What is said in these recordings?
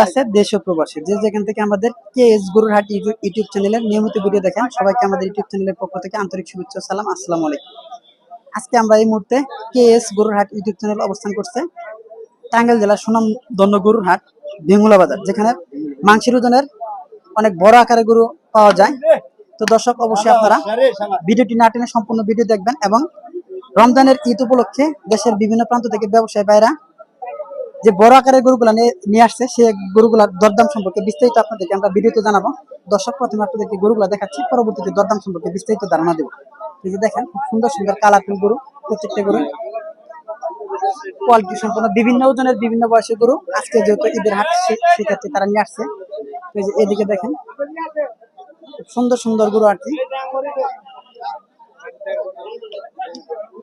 কাছে দেশ ও প্রবাসী। যে যেখান থেকে আমাদের কে এস ইউটিউব ইউটিউব চ্যানেলের নিয়মিত ভিডিও দেখেন সবাইকে আমাদের ইউটিউব চ্যানেলের পক্ষ থেকে আন্তরিক শুভেচ্ছা সালাম। আসসালামু আলাইকুম। আজকে আমরা এই মুহূর্তে কে এস ইউটিউব চ্যানেল অবস্থান করছে টাঙ্গাইল জেলার সুনাম দন্য গরুরহাট বেঙ্গুলা বাজার যেখানে মাংসের ওজনের অনেক বড় আকারের গরু পাওয়া যায়। তো দর্শক অবশ্যই আপনারা ভিডিওটি না টেনে সম্পূর্ণ ভিডিও দেখবেন এবং রমজানের ঈদ উপলক্ষে দেশের বিভিন্ন প্রান্ত থেকে ব্যবসায়ী ভাইরা যে বড় আকারের গরুগুলা নিয়ে আসছে সেই গরুগুলার দরদাম সম্পর্কে বিস্তারিত আপনাদেরকে আমরা ভিডিওতে জানাব। দর্শক, প্রথমে আপনাদেরকে গরুগুলা দেখাচ্ছি, পরবর্তীতে দরদাম সম্পর্কে বিস্তারিত ধারণা দেবো। এই যে দেখেন, খুব সুন্দর সুন্দর কালারফুল গরু, প্রত্যেকটা গরু। কোয়ালিটি সম্পন্ন, বিভিন্ন ওজনের, বিভিন্ন বয়সের গরু। আজকে যেহেতু ঈদের হাট, সে- সেক্ষেত্রে তারা নিয়ে আসছে। এই যে এদিকে দেখেন সুন্দর সুন্দর গরু আর কি।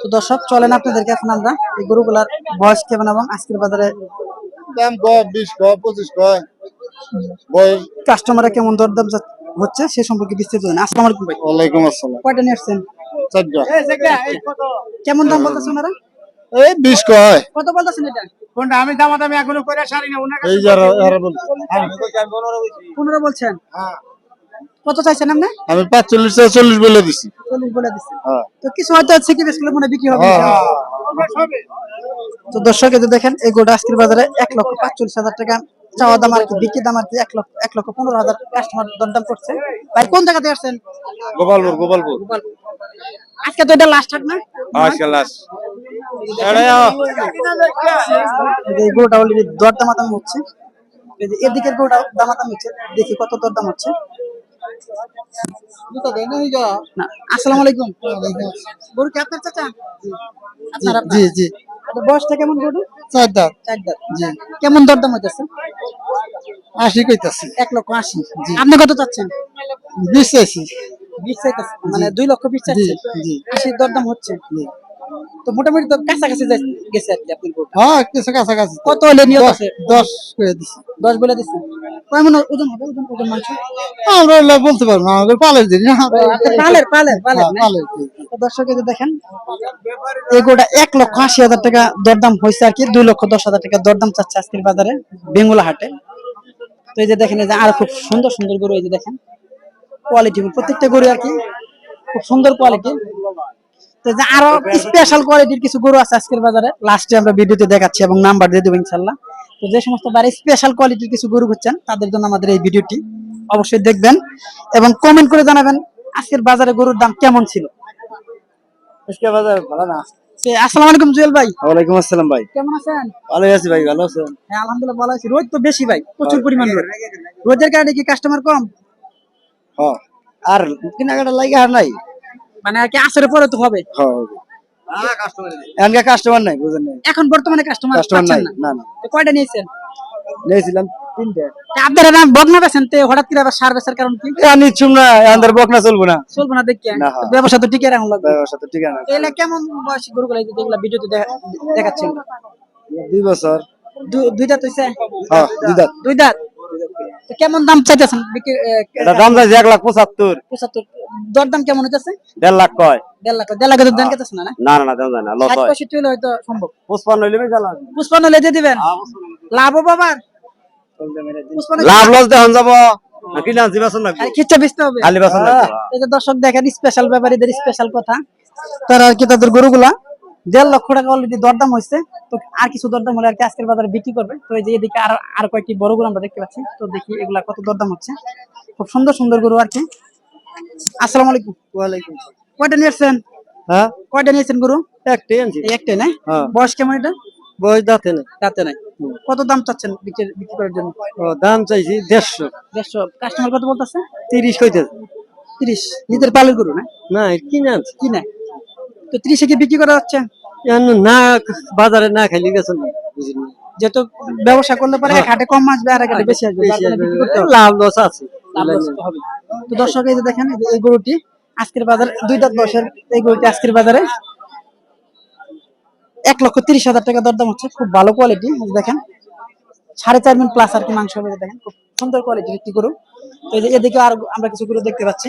তো দর্শক চলেন আপনাদেরকে এখন আমরা এই গরুগুলার বয়স কেমন এবং আজকের বাজারে দাম কয় বিশ কয় পঁচিশ কয় বয়স কেমন দরদাম হচ্ছে সে সম্পর্কে বিস্তারিত জানেন। আসসালামু আলাইকুম ভাই। ওয়ালাইকুম আসসালাম। কয়টা নিয়ে আসছেন? চারটা কেমন দাম বলতেছেন ওনারা? এই বিশ কয়। কত বলতেছেন এটা? কোনটা? আমি দামাদামি এখনও করে সারি না ওনার এই যারা এরা পনেরো বলছেন? কত চাইছেন আপনি? আমি পাঁচচল্লিশ থেকে চল্লিশ বলে দিছি। চল্লিশ বলে দিচ্ছেন হ্যাঁ। তো কিছু হয়তো থেকে বেশগুলো মনে বিক্রি হবে? হ্যাঁ, তো দর্শক এই দেখেন এই গোটা আজকের বাজারে এক লক্ষ পাঁচচল্লিশ হাজার টাকা। চাওয়া দাম আর কি বিক্রি দাম আর কি এক লক্ষ এক লক্ষ পনেরো হাজার কাস্টমার দরদাম করছে। ভাই কোন জায়গা থেকে আসছেন? গোপালপুর গোপালপুর। আজকে তো এটা লাস্ট হাট না? আজকে লাস্ট এই যে অলরেডি দর হচ্ছে। এদিকের গরুটা দামাদাম হচ্ছে দেখি কত দর দাম হচ্ছে। আসসালামু আলাইকুম। গরু কি আপনার চাচা? আপনার আপনার? জি জি। বয়সটা কেমন গরু? চার দাঁত চার দাঁত জি। কেমন দরদাম হইতেছে? আশি কইতাছি। এক লক্ষ আশি। আপনি কত চাচ্ছেন? বিশ চাইছি। বিশ চাইতেছে। মানে দুই লক্ষ বিশ চাচ্ছে জি। আশির দরদাম হচ্ছে। তো মোটামুটি তো কাছাকাছি গেছে আর কি আপনার হ্যাঁ কিছু কাছাকাছি। কত হলে নিয়ত আছে দশ করে দিছি। দশ বলে দিচ্ছেন কেমন ওজন হবে ওজন ওজন মাংস আমরা বলতে পারব আমাদের পালের দিন পালের পালের পালের না? পালের দিন। তো দর্শক দেখেন এই এক লক্ষ আশি হাজার টাকা দরদাম হয়েছে আর কি দুই লক্ষ দশ হাজার টাকা দরদাম চাচ্ছে আজকের বাজারে বেঙ্গুলা হাটে। তো এই যে দেখেন এই যে আর খুব সুন্দর সুন্দর গরু এই যে দেখেন কোয়ালিটি প্রত্যেকটা গরু আর কি খুব সুন্দর কোয়ালিটি তো যে আরও স্পেশাল কোয়ালিটির কিছু গরু আছে আজকের বাজারে। লাস্টে আমরা ভিডিওতে দেখাচ্ছি এবং নাম্বার দিয়ে দেবো ইনশাল্লাহ। তো যে সমস্ত বাড়ি স্পেশাল কোয়ালিটির কিছু গরু হচ্ছেন তাদের জন্য আমাদের এই ভিডিওটি অবশ্যই দেখবেন এবং কমেন্ট করে জানাবেন আজকের বাজারে গরুর দাম কেমন ছিল। আজকে বাজার ভালো না। আসসালামু আলাইকুম জুয়েল ভাই। ওয়ালাইকুম আসসালাম ভাই। কেমন আছেন? ভালো আছি ভাই ভালো আছেন? হ্যাঁ আলহামদুলিল্লাহ ভালো আছি। রোদ তো বেশি ভাই প্রচুর পরিমাণ রোদ। রোদের কারণে কি কাস্টমার কম? হ্যাঁ আর কেনাকাটা লাগে আর নাই? মানে আর কি আসরে পরে তো হবে। হ্যাঁ এখানকার কাস্টমার নাই। বুঝেন নাই। এখন বর্তমানে কাস্টমার কাস্টমার নাই না? না কয়টা নিয়েছেন? নিয়েছিলাম তিনটে। আপনারা না বদনা বেছেন তে হঠাৎ করে আবার সার বেচার কারণ কি? জানি চুমনা আমাদের বকনা চলবো না। চলবো না দেখি। ব্যবসা তো টিকে রাখুন লাগবে। ব্যবসা তো ঠিক আছে তো কেমন বয়সী গরুগুলো এই যেগুলা ভিডিওতে দেখা- দেখাচ্ছেন? দুই বছর। দু- দুই দাঁত হইছে? হ্যাঁ দুই দাঁত। দুই দাঁত? কেমন দাম চাইতেছেন? দাম যাচ্ছে এক লাখ পঁচাত্তর। পঁচাত্তর। দরদাম কেমন হইতেছে? দেড় লাখ কয়। দেড় লাখ দেড় লাখ দাম কেতেছে না না? না না না দাম না লস হয় পঁয়ষট্টি হলে হয়তো সম্ভব। পুষ্পান্ন হইলে বেশ ভালো পুষ্পান্ন হলে দিয়ে দিবেন? লাভ হবে আবার লাভ লস দেখুন যাব। কি না জিবাসন না খালি খিচ্চা বেচতে হবে। খালি বাসন লাগবে। এই যে দর্শক দেখেন স্পেশাল ব্যাপারীদের স্পেশাল কথা। তারা আর কি তাদের গরুগুলা দেড় লক্ষ টাকা অলরেডি দরদাম হয়েছে তো আর কিছু দরদাম হলে আর কি আজকের বাজারে বিক্রি করবে। তো এই যে এদিকে আর আর কয়েকটি বড় গরু আমরা দেখতে পাচ্ছি। তো দেখি এগুলা কত দরদাম হচ্ছে। খুব সুন্দর সুন্দর গরু আর কি। আসসালামু আলাইকুম। ওয়ালাইকুম কয়টা নিয়েছেন হ্যাঁ? কয়টা নিয়েছেন গরু? একটাই আনছি একটাই না হ্যাঁ। বয়স কেমন এটা? বয়স দাঁতে নেই। তাতে নাই। কত দাম চাচ্ছেন বিক্রি করার জন্য? দাম চাইছি দেড়শো। দেড়শো। কাস্টমার কত বলতেছে? তিরিশ কইতেছে তিরিশ। নিজের পালের গরু না না কিনে আনছি। কি না তো তিরিশে কি বিক্রি করা যাচ্ছে না বাজারে না খাইলে গেছেন না যেহেতু ব্যবসা করলে পরে এক হাটে কম আসবে আর হাটে বেশি আসবে। লাভ লস আছে। লাভ লস তো হবে। তো দর্শক এই যে দেখেন এই গরুটি আজকের বাজারে দুই দাঁত বয়সের এই গরুটি আজকের বাজারে এক লক্ষ তিরিশ হাজার টাকা দরদাম হচ্ছে। খুব ভালো কোয়ালিটি দেখেন। সাড়ে চার মিনিট প্লাস আর কি মাংস হবে এই দেখেন। খুব সুন্দর কোয়ালিটির একটি গরু। তো এদিকে আর আমরা কিছু গরু দেখতে পাচ্ছি।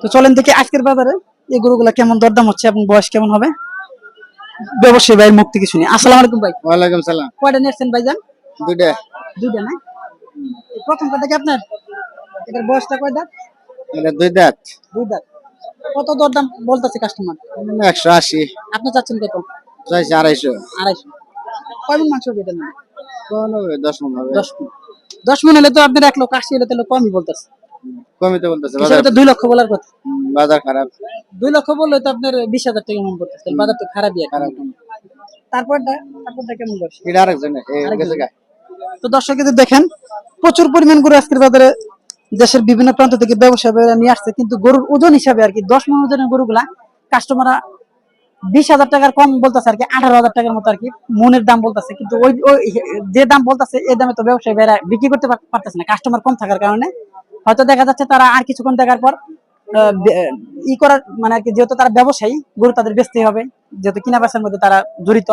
তো চলেন দেখি আজকের বাজারে এই গরুগুলা কেমন দরদাম হচ্ছে এবং বয়স কেমন হবে। ব্যবসায়ী ভাইয়ের মুখ থেকে শুনি। আসসালামু আলাইকুম ভাই। ওয়ালাইকুম সালাম। কয়টা নিয়েছেন ভাইজান? দুইটা। দুইটা না? প্রথম কথা কি আপনার? এটার বয়সটা কয় দাঁত? এটা দুই দাঁত। দুই দাঁত। কত দরদাম বলতেছে কাস্টমার একশো আশি। আপনি চাচ্ছেন কত? চাইছে আড়াইশো। আড়াইশো। কয় মাংস হবে দশ মন হবে। দশ মণ দশ মন হলে তো আপনার এক লক্ষ আশি হলে তাহলে কমই বলতেছে। কমিতে বলতেছে। বাজার তো দুই লক্ষ বলার কথা। বাজার খারাপ। দুই লক্ষ বললে তো আপনার বিশ হাজার টাকা মন পড়তেছে বাজার তো খারাপই কি। তারপরটা তারপরটা কেমন বয়স এটা আরেকজন। তো দর্শক যদি দেখেন প্রচুর পরিমাণ গরু আজকের বাজারে দেশের বিভিন্ন প্রান্ত থেকে ব্যবসায়ীরা নিয়ে আসছে, কিন্তু গরুর ওজন হিসাবে আর কি দশ মন ওজনের গরুগুলা কাস্টমাররা বিশ হাজার টাকার কম বলতেছে আর কি, আঠারো হাজার টাকার মতো আর কি মনের দাম বলতেছে। কিন্তু ওই ওই যে দাম বলতেছে এই দামে তো ব্যবসায়ী ভাইরা বিক্রি করতে পারতেছে না কাস্টমার কম থাকার কারণে। হয়তো দেখা যাচ্ছে তারা আর কিছুক্ষণ দেখার পর ই করার মানে আর কি যেহেতু তারা ব্যবসায়ী, গরু তাদের বেচতেই হবে। যেহেতু কিনা বেচার মধ্যে তারা জড়িত,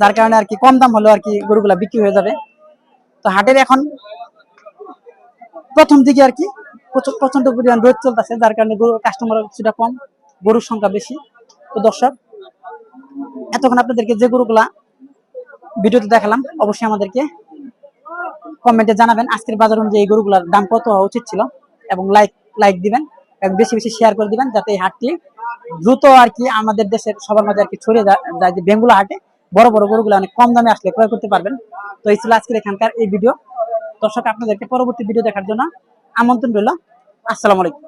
যার কারণে আর কি কম দাম হলেও আর কি গরুগুলা বিক্রি হয়ে যাবে। তো হাটের এখন প্রথম দিকে আর কি প্রচণ্ড পরিমাণ রোদ চলতেছে, যার কারণে গরুর কাস্টমার কিছুটা কম, গরুর সংখ্যা বেশি। তো দর্শক, এতক্ষণ আপনাদেরকে যে গরুগুলা ভিডিওতে দেখালাম, অবশ্যই আমাদেরকে কমেন্টে জানাবেন, আজকের বাজার অনুযায়ী এই গরুগুলার দাম কত হওয়া উচিত ছিল, এবং লাইক লাইক দিবেন, এবং বেশি বেশি শেয়ার করে দিবেন, যাতে এই হাটটি দ্রুত আর কি আমাদের দেশের সবার মাঝে আর কি ছড়িয়ে যায়। যে বেঙ্গুলা হাটে বড় বড় গরুগুলো অনেক কম দামে আসলে ক্রয় করতে পারবেন। তো এই ছিল আজকের এখানকার এই ভিডিও দর্শক আপনাদেরকে পরবর্তী ভিডিও দেখার জন্য আমন্ত্রণ রইল। আসসালামু আলাইকুম।